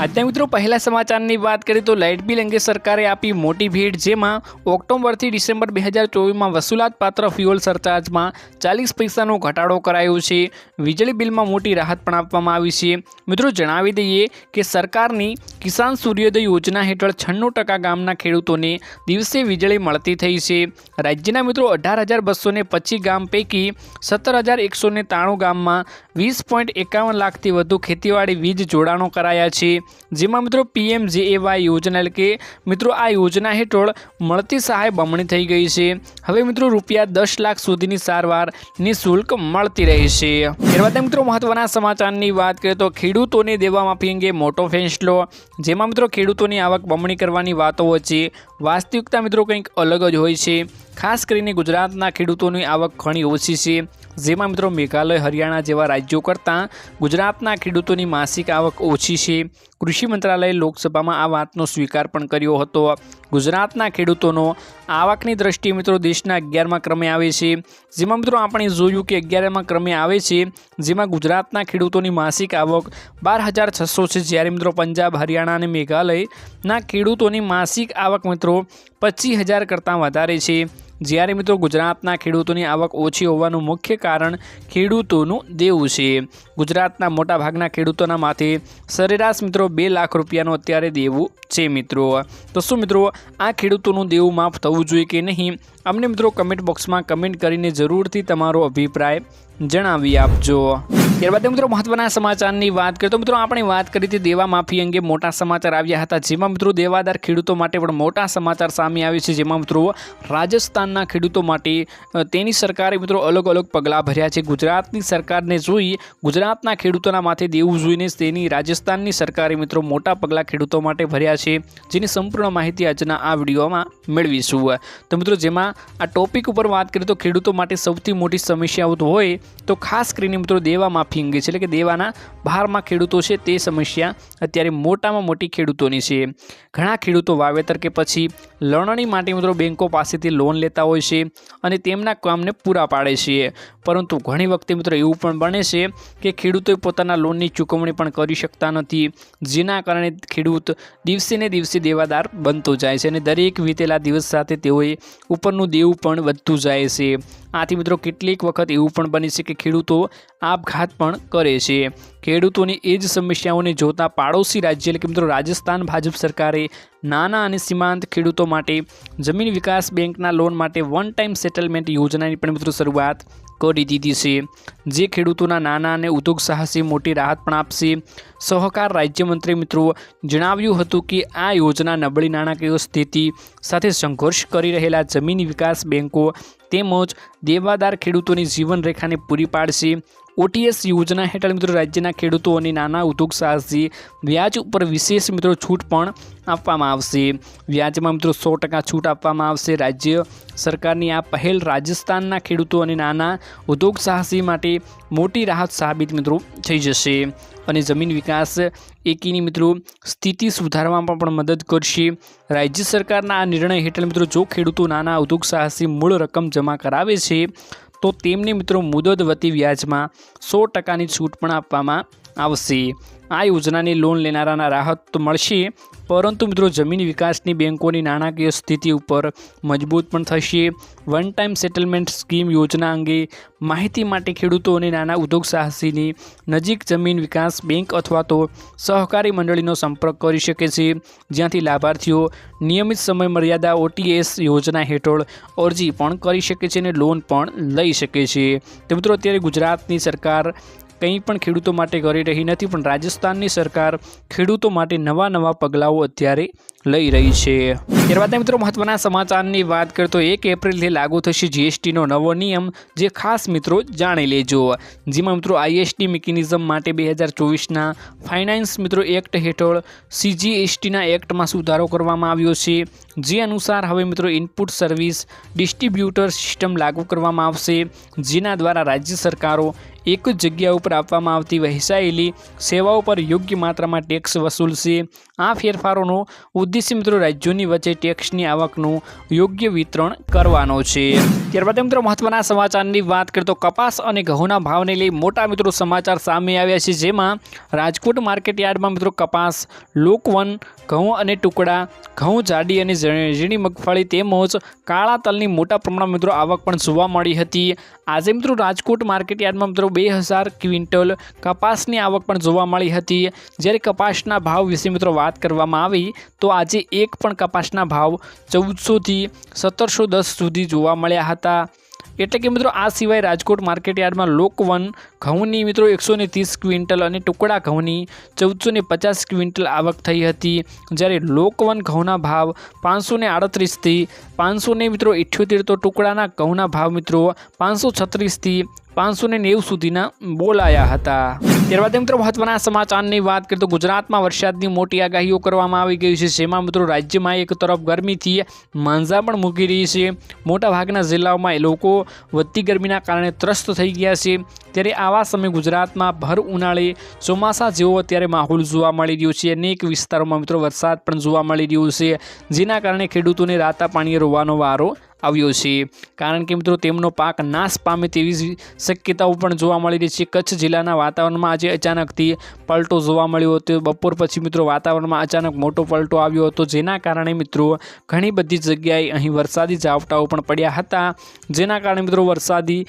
આજના મિત્રો પહેલા સમાચારની વાત કરીએ તો લાઇટ બિલ અંગે સરકારે આપી મોટી ભેટ જેમાં ઓક્ટોબરથી ડિસેમ્બર બે હજાર ચોવીસમાં વસૂલાતપાત્ર ફ્યુઅલ સરચાર્જમાં ચાલીસ પૈસાનો ઘટાડો કરાયો છે. વીજળી બિલમાં મોટી રાહત પણ આપવામાં આવી છે. મિત્રો જણાવી દઈએ કે સરકારની કિસાન સૂર્યોદય યોજના હેઠળ છન્નું ટકા ગામના ખેડૂતોને દિવસે વીજળી મળતી થઈ છે. રાજ્યના મિત્રો અઢાર હજાર બસો ને પચીસ ગામ પૈકી સત્તર હજાર એકસો ને ત્રાણું ગામમાં વીસ પોઈન્ટ એકાવન લાખથી વધુ ખેતીવાડી વીજ જોડાણો કરાયા છે. જેમાં મિત્રો પીએમ જેએવાય યોજના એટલે કે મિત્રો આ યોજના હેઠળ મળતી સહાય બમણી થઈ ગઈ છે. હવે મિત્રો રૂપિયા દસ લાખ સુધીની સારવાર નિઃશુલ્ક મળતી રહેશે ત્યારબાદ મિત્રો મહત્વના સમાચારની વાત કરીએ તો ખેડૂતોને દેવા માફી અંગે મોટો ફેંસલો, જેમાં મિત્રો ખેડૂતોની આવક બમણી કરવાની વાતો વચ્ચે વાસ્તવિકતા મિત્રો કંઈક અલગ જ હોય છે. ખાસ કરીને ગુજરાતના ખેડૂતોની આવક ઘણી ઓછી છે. જેમાં મિત્રો મેઘાલય, હરિયાણા જેવા રાજ્યો કરતાં ગુજરાતના ખેડૂતોની માસિક આવક ઓછી છે. કૃષિ મંત્રાલયે લોકસભામાં આ વાતનો સ્વીકાર પણ કર્યો હતો. ગુજરાતના ખેડૂતોનો આવકની દ્રષ્ટિએ મિત્રો દેશના અગિયારમાં ક્રમે આવે છે. જેમાં મિત્રો આપણે જોયું કે અગિયારમાં ક્રમે આવે છે, જેમાં ગુજરાતના ખેડૂતોની માસિક આવક બાર હજાર છસો છે. જ્યારે મિત્રો પંજાબ, હરિયાણા અને મેઘાલયના ખેડૂતોની માસિક આવક મિત્રો પચીસ હજાર કરતાં વધારે છે. જ્યારે મિત્રો ગુજરાતના ખેડૂતોની આવક ઓછી હોવાનું મુખ્ય કારણ ખેડૂતોનું દેવું છે. ગુજરાતના મોટાભાગના ખેડૂતોના માથે સરેરાશ મિત્રો બે લાખ રૂપિયાનું અત્યારે દેવું છે મિત્રો. તો શું મિત્રો, આ ખેડૂતોનું દેવું માફ થવું જોઈએ કે નહીં? અમને મિત્રો કમેન્ટ બોક્સમાં કમેન્ટ કરીને જરૂરથી તમારો અભિપ્રાય જણાવી આપજો. ત્યારબાદ મિત્રો મહત્વના સમાચારની વાત કરીએ તો મિત્રો આપણે વાત કરી હતી દેવા માફી અંગે મોટા સમાચાર આવ્યા હતા. જેમાં મિત્રો દેવાદાર ખેડૂતો માટે પણ મોટા સમાચાર સામે આવે છે. જેમાં મિત્રો રાજસ્થાનના ખેડૂતો માટે તેની સરકારે મિત્રો અલગ અલગ પગલાં ભર્યા છે. ગુજરાતની સરકારને જોઈ, ગુજરાતના ખેડૂતોના માથે દેવું જોઈને તેની રાજસ્થાનની સરકારે મિત્રો મોટા પગલાં ખેડૂતો માટે ભર્યા છે. જેની સંપૂર્ણ માહિતી આજના આ વિડીયોમાં મેળવીશું. તો મિત્રો જેમાં આ ટોપિક ઉપર વાત કરીએ તો ખેડૂતો માટે સૌથી મોટી સમસ્યાઓ તો હોય તો ખાસ કરીને મિત્રો દેવા માફી અંગે છે, એટલે કે દેવાના બહારમાં ખેડૂતો છે તે સમસ્યા અત્યારે મોટામાં મોટી ખેડૂતોની છે. ઘણા ખેડૂતો વાવેતર કે પછી લણણી માટે મિત્રો બેન્કો પાસેથી લોન લેતા હોય છે અને તેમના કામને પૂરા પાડે છે. પરંતુ ઘણી વખતે મિત્રો એવું પણ બને છે કે ખેડૂતોએ પોતાના લોનની ચૂકવણી પણ કરી શકતા નથી, જેના કારણે ખેડૂત દિવસે ને દિવસે દેવાદાર બનતો જાય છે અને દરેક વીતેલા દિવસ સાથે તેઓએ ઉપરનું દેવું પણ વધતું જાય છે. આથી મિત્રો કેટલીક વખત એવું પણ બને છે કે ખેડૂતો આપઘાત પણ કરે છે. ખેડૂતોની એ જ સમસ્યાઓને જોતા પાડોશી રાજ્ય એટલે કે મિત્રો રાજસ્થાન, ભાજપ સરકારે નાના અને સીમાંત ખેડૂતો માટે જમીન વિકાસ બેંકના લોન માટે વન ટાઈમ સેટલમેન્ટ યોજનાની પણ મિત્રો શરૂઆત કરી દીધી છે. જે ખેડૂતોના નાના અને ઉદ્યોગ સાહસે મોટી રાહત પણ આપશે. સહકાર રાજ્યમંત્રી મિત્રો જણાવ્યું હતું કે આ યોજના નબળી નાણાકીય સ્થિતિ સાથે સંઘર્ષ કરી રહેલા જમીન વિકાસ બેંકો તેમજ દેવાદાર ખેડૂતોની જીવનરેખાને પૂરી પાડશે. ઓટીએસ યોજના હેઠળ મિત્રો રાજ્યના ખેડૂતો અને નાના ઉદ્યોગ સાહસી વ્યાજ ઉપર વિશેષ મિત્રો છૂટ પણ આપવામાં આવશે. વ્યાજમાં મિત્રો સો ટકા છૂટ આપવામાં આવશે. રાજ્ય સરકારની આ પહેલ રાજસ્થાનના ખેડૂતો અને નાના ઉદ્યોગ સાહસી માટે મોટી રાહત સાબિત મિત્રો થઈ જશે અને જમીન વિકાસ એકીની મિત્રો સ્થિતિ સુધારવામાં પણ મદદ કરશે. રાજ્ય સરકારના આ નિર્ણય હેઠળ મિત્રો જો ખેડૂતો નાના ઉદ્યોગ સાહસી મૂળ રકમ જમા કરાવે છે તો તેમને મિત્રો મુદત વતી વ્યાજમાં સો ટકાની છૂટ પણ આપવામાં આવશે. આ યોજનાની લોન લેનારાના રાહત તો મળશે. પરંતુ મિત્રો, જમીન વિકાસની બેંકોની નાણાકીય સ્થિતિ ઉપર મજબૂત પણ થશે. વન ટાઈમ સેટલમેન્ટ સ્કીમ યોજના અંગે માહિતી માટે ખેડૂતો અને નાના ઉદ્યોગ સાહસીની નજીક જમીન વિકાસ બેંક અથવા તો સહકારી મંડળીનો સંપર્ક કરી શકે છે. જ્યાંથી લાભાર્થીઓ નિયમિત સમય મર્યાદા ઓટીએસ યોજના હેઠળ અરજી પણ કરી શકે છે અને લોન પણ લઈ શકે છે. તો મિત્રો, અત્યારે ગુજરાતની સરકાર કંઈ પણ ખેડૂતો માટે કરી રહી નથી, પણ રાજસ્થાનની સરકાર ખેડૂતો માટે નવા નવા પગલાઓ અત્યારે લઈ રહી છે. ત્યારબાદ મિત્રો, મહત્વના સમાચારની વાત કરતો એક એપ્રિલથી લાગુ થશે જીએસટીનો નવો નિયમ, જે ખાસ મિત્રો જાણી લેજો. જેમાં મિત્રો, આઈએસટી મિકેનિઝમ માટે બે હજાર ચોવીસના ફાઇનાન્સ મિત્રો એક્ટ હેઠળ સીજીએસટીના એક્ટમાં સુધારો કરવામાં આવ્યો છે. જે અનુસાર હવે મિત્રો, ઇનપુટ સર્વિસ ડિસ્ટ્રીબ્યુટર સિસ્ટમ લાગુ કરવામાં આવશે, જેના દ્વારા રાજ્ય સરકારો એક જ જગ્યા ઉપર આપવામાં આવતી વહેંચાયેલી સેવાઓ પર યોગ્ય માત્રામાં ટેક્સ વસૂલશે આ ફેરફારોનો ઉદ્દેશ્ય મિત્રો રાજ્યોની વચ્ચે ટેક્સની આવકનું યોગ્ય વિતરણ કરવાનો છે. ત્યારબાદ મિત્રો મહત્વના સમાચારની વાત કરીએ તો કપાસ અને ઘઉંના ભાવને લઈ મોટા મિત્રો સમાચાર સામે આવ્યા છે. જેમાં રાજકોટ માર્કેટ યાર્ડમાં મિત્રો કપાસ, લોકવન, ઘઉં અને ટુકડા, ઘઉં જાડી અને ઝીણી મગફળી તેમજ કાળા તલની મોટા પ્રમાણમાં મિત્રો આવક પણ જોવા મળી હતી. આજે મિત્રો રાજકોટ માર્કેટ યાર્ડમાં મિત્રો બે હજાર ક્વિન્ટલ કપાસની આવક પણ જોવા મળી હતી. જ્યારે કપાસના ભાવ વિશે મિત્રો વાત કરવામાં આવી, તો આજે એક પણ કપાસના ભાવ ચૌદસોથી સત્તરસો દસ સુધી જોવા મળ્યા હતા. એટલે કે મિત્રો આ સિવાય રાજકોટ માર્કેટ યાર્ડમાં લોકવન ઘઉંની મિત્રો એકસો ત્રીસ ક્વિન્ટલ અને ટુકડા ઘઉંની ચૌદસો ને પચાસ ક્વિન્ટલ આવક થઈ હતી. જ્યારે લોકવન ઘઉંના ભાવ પાંચસો ને આડત્રીસથી પાંચસો મિત્રો ઇઠ્યોતેર તો ટુકડાના ઘઉંના ભાવ મિત્રો પાંચસો છત્રીસથી પાંચસો ને નેવું સુધીના બોલાયા હતા. ત્યારબાદ મિત્રો મહત્વના સમાચારની વાત કરીએ તો ગુજરાતમાં વરસાદની મોટી આગાહીઓ કરવામાં આવી ગઈ છે, જેમાં મિત્રો રાજ્યમાં એક તરફ ગરમીથી માંઝા પણ મૂકી રહી છે. મોટાભાગના જિલ્લાઓમાં લોકો વધતી ગરમીના કારણે ત્રસ્ત થઈ ગયા છે. ત્યારે આવા સમયે ગુજરાતમાં ભર ઉનાળે ચોમાસા જેવો અત્યારે માહોલ જોવા મળી રહ્યો છે. અનેક વિસ્તારોમાં મિત્રો વરસાદ પણ જોવા મળી રહ્યો છે, જેના કારણે ખેડૂતોને રાતા પાણીએ રોવાનો વારો આવ્યો છે. કારણ કે મિત્રો, તેમનો પાક નાશ પામે તેવી શક્યતાઓ પણ જોવા મળી રહી છે. કચ્છ જિલ્લાના વાતાવરણમાં આજે અચાનકથી પલટો જોવા મળ્યો હતો. બપોર પછી મિત્રો, વાતાવરણમાં અચાનક મોટો પલટો આવ્યો હતો. જેના કારણે મિત્રો, ઘણી બધી જગ્યાએ અહીં વરસાદી ઝાપટાઓ પણ પડ્યા હતા. જેના કારણે મિત્રો, વરસાદી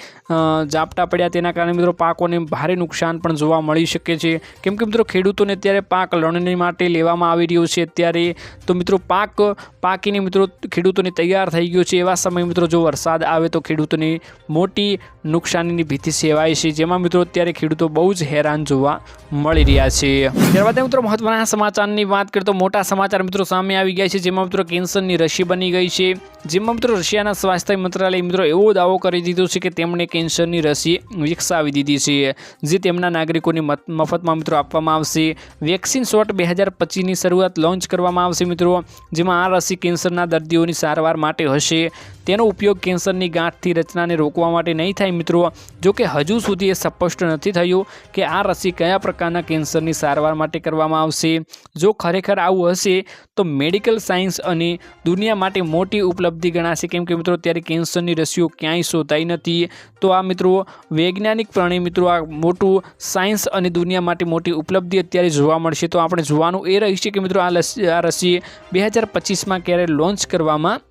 ઝાપટા પડ્યા. તેના કારણે મિત્રો, પાકોને ભારે નુકસાન પણ જોવા મળી શકે છે. કેમ કે મિત્રો, ખેડૂતોને અત્યારે પાક લણણી માટે લેવામાં આવી રહ્યો છે. અત્યારે તો મિત્રો, પાક, પાકીને મિત્રો ખેડૂતોને તૈયાર થઈ ગયો છે. એવા સમયે મિત્રો જો વરસાદ આવે તો ખેડૂતોની મોટી નુકસાનીની ભીતિ સેવાય છે. જેમાં મિત્રો અત્યારે ખેડૂતો બહુ જ હેરાન જોવા મળી રહ્યા છે. ત્યારબાદ મિત્રો મહત્વના સમાચારની વાત કરીએ તો મોટા સમાચાર મિત્રો સામે આવી ગયા છે. જેમાં મિત્રો કેન્સરની રસી બની ગઈ છે. જેમાં મિત્રો રશિયાના સ્વાસ્થ્ય મંત્રાલય મિત્રો એવો દાવો કરી દીધો છે કે તેમણે કેન્સરની રસી વિકસાવી દીધી છે, જે તેમના નાગરિકોને મફતમાં મિત્રો આપવામાં આવશે. વેક્સિન શોટ બે હજાર પચીસની શરૂઆત લોન્ચ કરવામાં આવશે મિત્રો, જેમાં આ રસી કેન્સરના દર્દીઓની સારવાર માટે હશે. તેનો ઉપયોગ કેન્સરની ગાંઠથી રચનાને રોકવા માટે નહીં થાય મિત્રો. જો કે હજુ સુધી એ સ્પષ્ટ નથી થયું કે આ રસી કયા પ્રકારના કેન્સરની સારવાર માટે કરવામાં આવશે. જો ખરેખર આવું હશે, તો મેડિકલ સાયન્સ અને દુનિયા માટે મોટી ઉપલબ્ધિ ગણાશે. કેમ કે મિત્રો ત્યારે કેન્સરની રસીઓ ક્યાંય શોધાઈ નથી. તો આ મિત્રો, વૈજ્ઞાનિક વૈજ્ઞાનિકપણે મિત્રો, આ મોટું સાયન્સ અને દુનિયા માટે મોટી ઉપલબ્ધિ અત્યારે જોવા મળશે. તો આપણે જોવાનું એ રહેશે કે મિત્રો, આ લસી, આ રસી બે હજાર પચીસમાં ક્યારે લોન્ચ કરવામાં